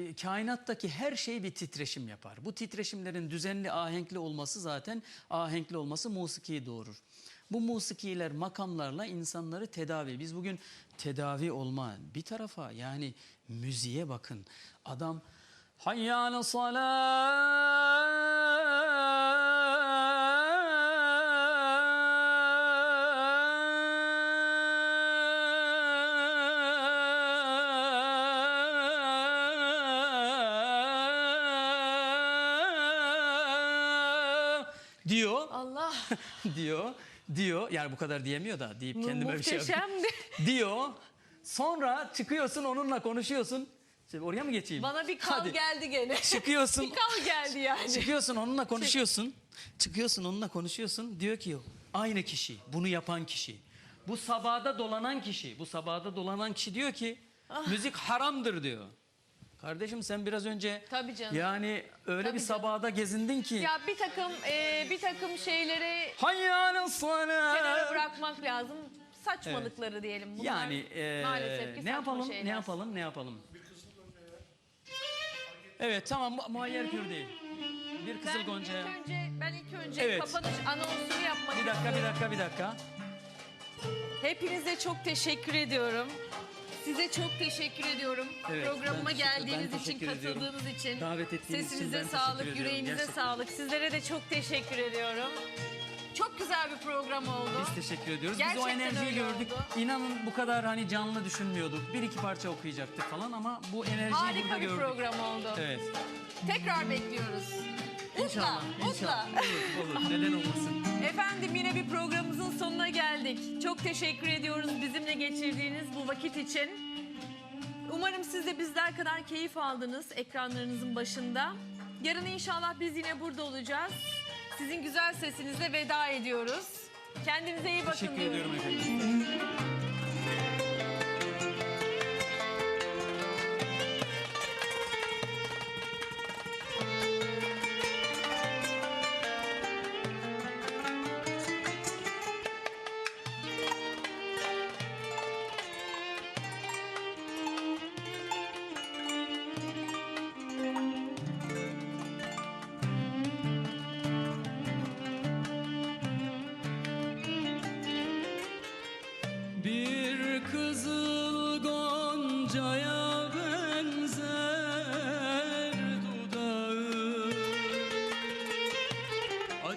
E, Kainattaki her şey bir titreşim yapar. Bu titreşimlerin düzenli ahenkli olması zaten ahenkli olması musikiyi doğurur. Bu musikiler makamlarla insanları tedavi. Biz bugün tedavi olma bir tarafa yani müziğe bakın. Adam hayyâle salâ diyor Allah diyor diyor yani bu kadar diyemiyor da deyip kendime bir şey yapayım. diyor. Sonra çıkıyorsun onunla konuşuyorsun. Şimdi oraya mı geçeyim? Bana bir kal Hadi. geldi gene. Çıkıyorsun. bir kal geldi yani. Çıkıyorsun onunla konuşuyorsun. Çıkıyorsun onunla konuşuyorsun. Diyor ki aynı kişi, bunu yapan kişi. Bu sabahda dolanan kişi, bu sabahda dolanan kişi diyor ki Ah. müzik haramdır diyor. Kardeşim sen biraz önce Tabii canım. yani öyle Tabii bir canım. sabahda gezindin ki. Ya bir takım e, bir takım şeyleri Hayyâle salâ. kenara bırakmak lazım. Saçmalıkları diyelim. Bunlar Yani e, maalesef ki ne saçma yapalım? şeyler. Ne yapalım? Ne yapalım? Evet tamam mu- muayyer kür değil. Bir kızıl Ben gonca. ilk önce ben ilk önce Evet. kapanış anonsunu yapmak Bir dakika bir dakika bir dakika. Hepinize çok teşekkür ediyorum. Size çok teşekkür ediyorum. Evet, Programıma ben geldiğiniz ben için, katıldığınız için. Davet ettiğiniz için Sesinize ben teşekkür sağlık, yüreğinize Gerçekten. sağlık. Sizlere de çok teşekkür ediyorum. Çok güzel bir program oldu. Biz teşekkür ediyoruz. Biz o Gerçekten enerjiyi gördük. oldu. İnanın bu kadar hani canlı düşünmüyorduk. Bir iki parça okuyacaktık falan ama bu enerjiyi burada Harika bir gördük. program oldu. Evet. Tekrar bekliyoruz. İnşallah. mutla. İnşallah. Olur, olur. Neden olmasın? Efendim yine bir programımızın sonuna geldik. Çok teşekkür ediyoruz bizimle geçirdiğiniz bu vakit için. Umarım siz de bizler kadar keyif aldınız ekranlarınızın başında. Yarın inşallah biz yine burada olacağız. Sizin güzel sesinizle veda ediyoruz. Kendinize iyi bakın Teşekkür diyorum. ediyorum efendim.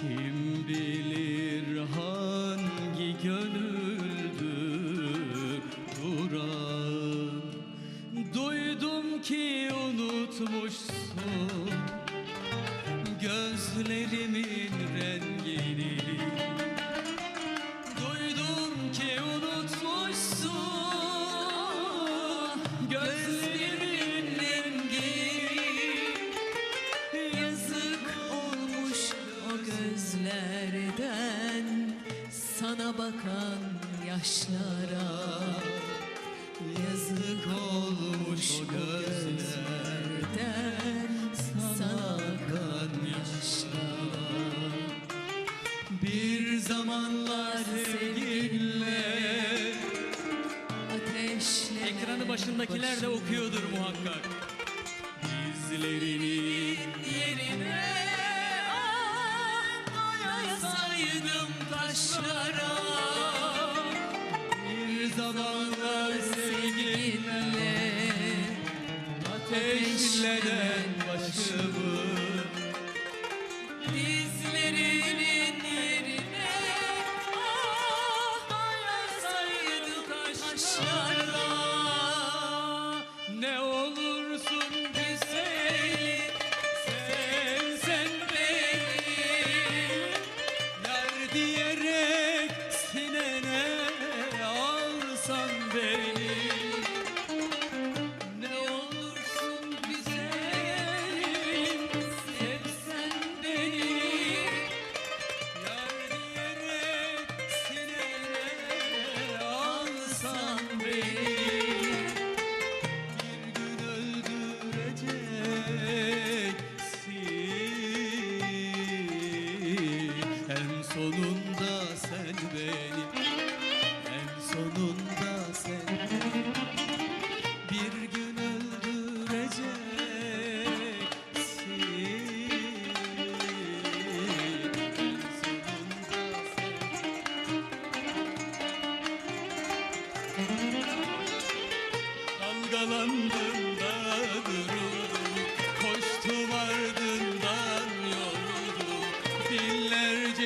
Kim bilir hangi gönüldür duran? Duydum ki unutmuşsun. Gözlerimin sana bakan yaşlara Yazık olmuş gözlerden sana bakan yaşlara. Bir zamanlar sevgilinle Ateşle Ekranı başındakiler de okuyordur muhakkak saydım taşlara. Bir zamanlar sevgilinle Ateşleden başımı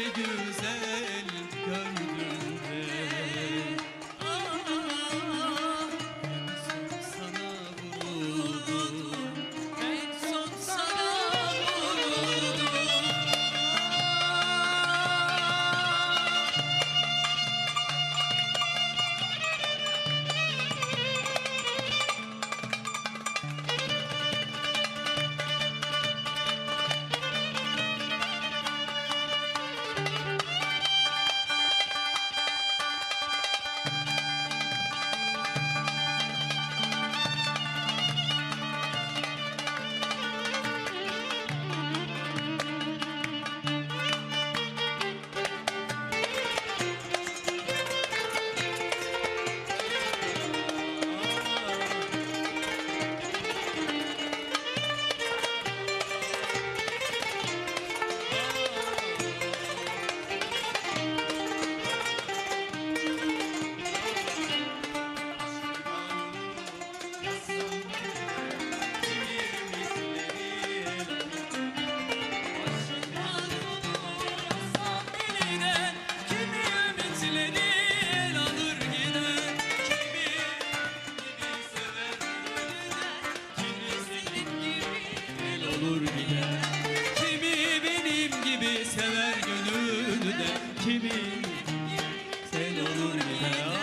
güzel gönlüm. sever gönülde kimi sen olur gider